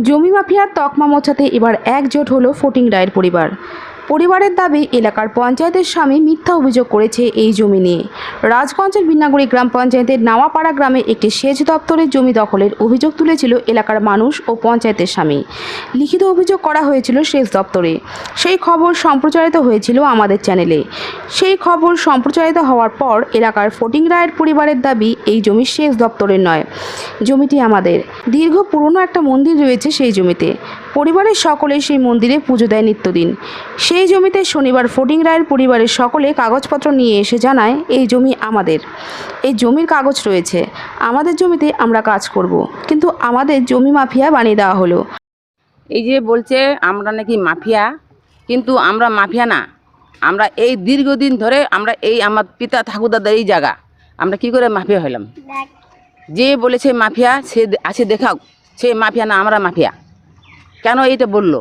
জমি মাফিয়ার তকমা মোছাতে এবার একজোট হলো ফোটিং রায়ের পরিবার। পরিবারের দাবি, এলাকার পঞ্চায়েতের স্বামী মিথ্যা অভিযোগ করেছে এই জমি নিয়ে। রাজগঞ্জের বিন্নাগুড়ি গ্রাম পঞ্চায়েতের নাওয়াপাড়া গ্রামে একটি সেচ দপ্তরের জমি দখলের অভিযোগ তুলেছিল এলাকার মানুষ ও পঞ্চায়েতের স্বামী। লিখিত অভিযোগ করা হয়েছিল সেচ দপ্তরে। সেই খবর সম্প্রচারিত হয়েছিল আমাদের চ্যানেলে। সেই খবর সম্প্রচারিত হওয়ার পর এলাকার ফটিং রায়ের পরিবারের দাবি, এই জমি সেচ দপ্তরের নয়, জমিটি আমাদের। দীর্ঘ পুরনো একটা মন্দির রয়েছে সেই জমিতে। পরিবারের সকলে সেই মন্দিরে পুজো দেয় নিত্যদিন। সেই জমিতে শনিবার ফটিং রায়ের পরিবারের সকলে কাগজপত্র নিয়ে এসে জানায় এই জমি আমাদের। এই জমির কাগজ রয়েছে। আমাদের জমিতে আমরা কাজ করব। কিন্তু আমাদের জমি মাফিয়া বানিয়ে দেওয়া হলো। এই যে বলছে আমরা নাকি মাফিয়া। কিন্তু আমরা মাফিয়া না। আমরা এই দীর্ঘদিন ধরে আমরা এই আমার পিতা ঠাকুরদাদার এই জায়গা। আমরা কি করে মাফিয়া হলাম? যে বলেছে মাফিয়া সে আছে দেখাও। সে মাফিয়া না আমরা মাফিয়া। কেন এইটা বলল?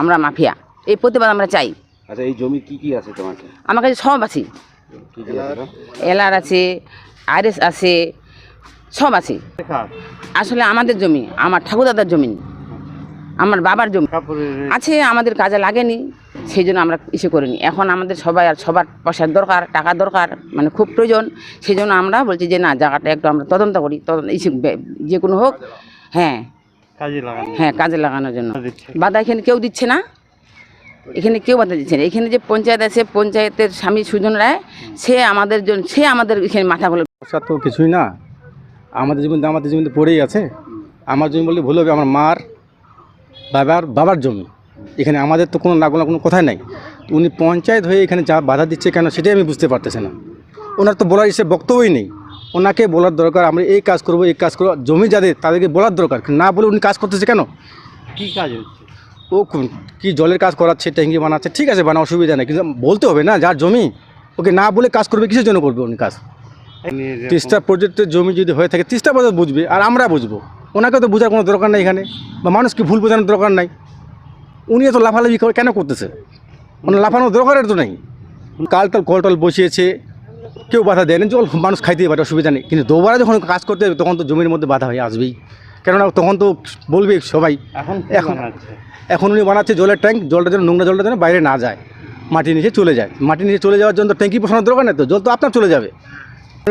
আমরা মাফিয়া। এই প্রতিবাদ আমরা চাই। আচ্ছা এই জমি কি কি আছে তোমার আমার কাছে সব আছে। কি আছে আরএস আছে সব আছে। আসলে আমাদের জমি আমার ঠাকুরদাদার জমি আমার বাবার জমি। আছে আমাদের কাজে লাগেনি সেই জন্য আমরা ইসে করিনি। এখন আমাদের সবাই আর সবার পয়সার দরকার টাকা দরকার মানে খুব প্রয়োজন। সেই জন্য আমরা বলছি যে না জায়গাটা একটু আমরা তদন্ত করি। তদন্ত ইসে যে কোনো হোক হ্যাঁ। কাজে লাগানো হ্যাঁ কাজে লাগানোর জন্য। বাধা এখানে কেউ দিচ্ছে না। এখানে কেউ বাধা দিচ্ছে না। এখানে যে পঞ্চায়েত আছে পঞ্চায়েতের স্বামী সুজন রায় সে আমাদের জন্য সে আমাদের এখানে মাথা বলে সমস্যা তো কিছুই না। আমাদের জমিতে আমাদের জমিতে পড়েই আছে। আমার জমি বললে ভুল হবে আমার মার বাবার বাবার জমি। এখানে আমাদের তো কোনো নাগোনা কোনো কথাই নাই। উনি পঞ্চায়েত হয়ে এখানে যা বাধা দিচ্ছে কেন সেটাই আমি বুঝতে পারতেছি না। ওনার তো বলার এসে বক্তব্যই নেই। ওনাকে বলার দরকার আমরা এই কাজ করব এই কাজ করব। জমি যাদের তাদেরকে বলার দরকার। না বলে উনি কাজ করতেছে কেন? কি কাজ হচ্ছে? ও কোন- কি জলের কাজ করাচ্ছে ট্যাঙ্কি বানাচ্ছে ঠিক আছে বানা অসুবিধা নেই কিন্তু বলতে হবে না যার জমি ওকে না বলে কাজ করবে কিসের জন্য করবে উনি কাজ? তিস্তা প্রজেক্টের জমি যদি হয়ে থাকে তিস্তা পর্যন্ত বুঝবে আর আমরা বুঝব। ওনাকে তো বোঝার কোনো দরকার নেই এখানে বা মানুষকে ভুল বোঝানোর দরকার নাই। উনি এত লাফালাফি কেন করতেছে? ওনার লাফানোর দরকারের তো নেই। কাল টাল কল টল বসিয়েছে কেউ বাধা দেয়নি। জল মানুষ খাইতে পারে অসুবিধা নেই। কিন্তু দুবারে যখন কাজ করতে হবে তখন তো জমির মধ্যে বাধা হয়ে আসবেই। কেননা তখন তো বলবে সবাই। এখন এখন- এখন উনি বানাচ্ছে জলের ট্যাঙ্ক জলটা যেন নোংরা জলটা যেন বাইরে না যায় মাটির নিচে চলে যায়। মাটির নিচে চলে যাওয়ার জন্য তো ট্যাঙ্কি বসানোর দরকার নেই তো জল তো আপনার চলে যাবে।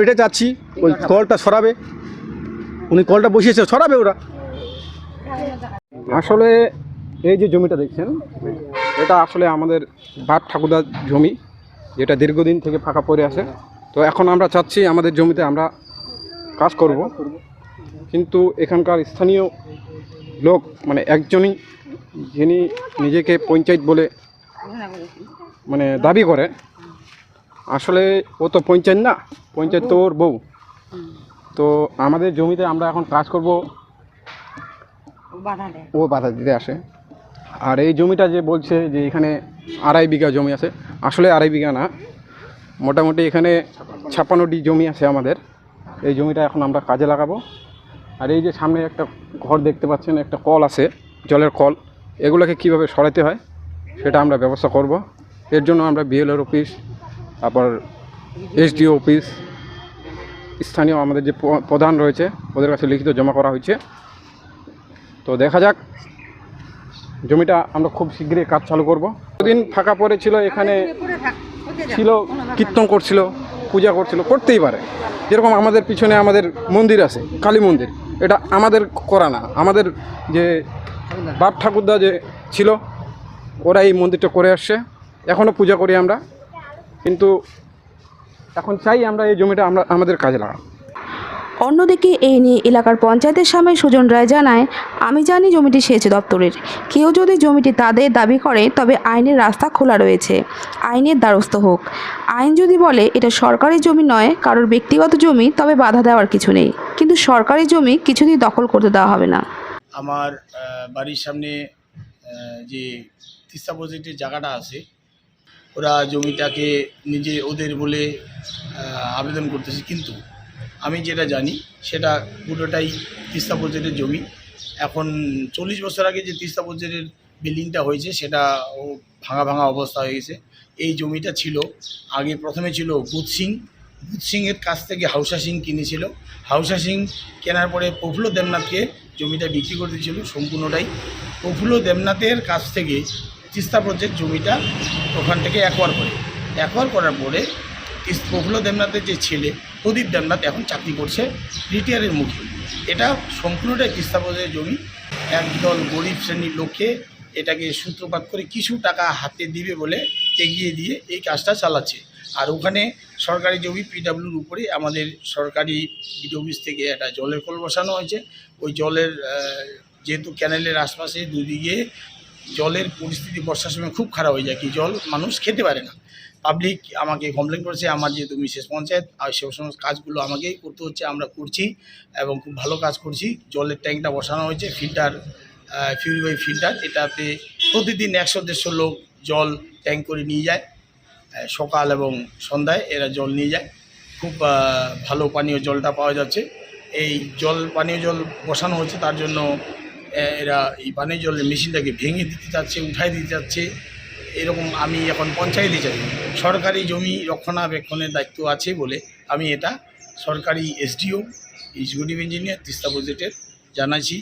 এটা চাচ্ছি ওই কলটা সরাবে। উনি কলটা বসিয়েছে সরাবে ওরা। আসলে এই যে জমিটা দেখছেন এটা আসলে আমাদের বাপ ঠাকুরদার জমি যেটা দীর্ঘদিন থেকে ফাঁকা পড়ে আছে। তো এখন আমরা চাচ্ছি আমাদের জমিতে আমরা কাজ করব। কিন্তু এখানকার স্থানীয় লোক মানে একজনই যিনি নিজেকে পঞ্চায়েত বলে মানে দাবি করে, আসলে ও তো পঞ্চায়েত না, পঞ্চায়েত তো ওর বউ। তো আমাদের জমিতে আমরা এখন কাজ করব। ও বাধা দিতে আসে। আর এই জমিটা যে বলছে যে এখানে আড়াই বিঘা জমি আছে, আসলে আড়াই বিঘা না মোটামুটি এখানে ছাপ্পান্নটি জমি আছে আমাদের। এই জমিটা এখন আমরা কাজে লাগাবো। আর এই যে সামনে একটা ঘর দেখতে পাচ্ছেন, একটা কল আছে, জলের কল। এগুলোকে কীভাবে সরাতে হয় সেটা আমরা ব্যবস্থা করব। এর জন্য আমরা বিএলআর অফিস, তারপর এসডিও অফিস, স্থানীয় আমাদের যে প্রধান রয়েছে, ওদের কাছে লিখিত জমা করা হয়েছে। তো দেখা যাক, জমিটা আমরা খুব শীঘ্রই কাজ চালু করব। দিন ফাঁকা পড়েছিল এখানে ছিল, কীর্তন করছিল, পূজা করছিল, করতেই পারে। যেরকম আমাদের পিছনে আমাদের মন্দির আছে, কালী মন্দির, এটা আমাদের করা না। আমাদের যে বাপ ঠাকুরদা যে ছিল, ওরা এই মন্দিরটা করে আসছে। এখনও পূজা করি আমরা। কিন্তু এখন চাই আমরা এই জমিটা আমরা, আমাদের কাজে লাগাব অন্যদিকে এই নিয়ে এলাকার পঞ্চায়েতের সামনে সুজন রায় জানায়, আমি জানি জমিটি সেচ দপ্তরের। কেউ যদি জমিটি তাদের দাবি করে, তবে আইনের রাস্তা খোলা রয়েছে। আইনের দ্বারস্থ হোক। আইন যদি বলে, এটা সরকারি জমি নয়, কারোর ব্যক্তিগত জমি, তবে বাধা দেওয়ার কিছু নেই। কিন্তু সরকারি জমি কিছুতেই দখল করতে দেওয়া হবে না। আমার বাড়ির সামনে যে তিস্তা প্রজেক্টের জায়গাটা আছে, ওরা জমিটাকে নিজে ওদের বলে আবেদন করতেছে। কিন্তু আমি যেটা জানি, সেটা পুরোটাই তিস্তা প্রজেক্টের জমি। এখন চল্লিশ বছর আগে যে তিস্তা প্রজেক্টের বিল্ডিংটা হয়েছে, সেটা ও ভাঙা ভাঙা অবস্থা হয়ে গেছে। এই জমিটা ছিল, আগে প্রথমে ছিল বুধ সিং। বুধ সিংয়ের কাছ থেকে হাউসা সিং কিনেছিল। হাউসা সিং কেনার পরে প্রফুল্ল দেবনাথকে জমিটা বিক্রি করে দিয়েছিল সম্পূর্ণটাই। প্রফুল্ল দেবনাথের কাছ থেকে তিস্তা প্রজেক্ট জমিটা ওখান থেকে অ্যাকোয়ার করে। অ্যাকোয়ার করার পরে প্রফুল্ল দেবনাথের যে ছেলে প্রদীপ দেবনাথ এখন চাকরি করছে রিটায়ারের মুখে। এটা সম্পূর্ণটাই তিস্তা প্রজেক্টের জমি। একদল গরিব শ্রেণির লোককে এটাকে সূত্রপাত করে কিছু টাকা হাতে দিবে বলে এগিয়ে দিয়ে এই কাজটা চালাচ্ছে। আর ওখানে সরকারি জমি পিডাব্লিউর উপরে আমাদের সরকারি বিডি অফিস থেকে একটা জলের কল বসানো হয়েছে। ওই জলের যেহেতু ক্যানেলের আশপাশে দুদিকে জলের পরিস্থিতি বর্ষার সময় খুব খারাপ হয়ে যায়, কি জল মানুষ খেতে পারে না। পাবলিক আমাকে কমপ্লেন করেছে, আমার যেহেতু মিসেস পঞ্চায়েত, আর সে সমস্ত কাজগুলো আমাকেই করতে হচ্ছে, আমরা করছি এবং খুব ভালো কাজ করছি। জলের ট্যাঙ্কটা বসানো হয়েছে ফিল্টার ফিউরিফাই ফিল্টার এটাতে প্রতিদিন একশো দেড়শো লোক জল ট্যাঙ্ক করে নিয়ে যায় সকাল এবং সন্ধ্যায় এরা জল নিয়ে যায়। খুব ভালো পানীয় জলটা পাওয়া যাচ্ছে। এই জল, পানীয় জল বসানো হচ্ছে, তার জন্য এরা এই পানীয় জলের মেশিনটাকে ভেঙে দিতে চাচ্ছে, উঠাই দিতে চাচ্ছে। এরকম আমি এখন পঞ্চায়েতে চাই সরকারি জমি রক্ষণাবেক্ষণের দায়িত্ব আছে বলে আমি এটা সরকারি এসডিও এক্সিকিউটিভ ইঞ্জিনিয়ার তিস্তা প্রজেক্টের জানাইছি।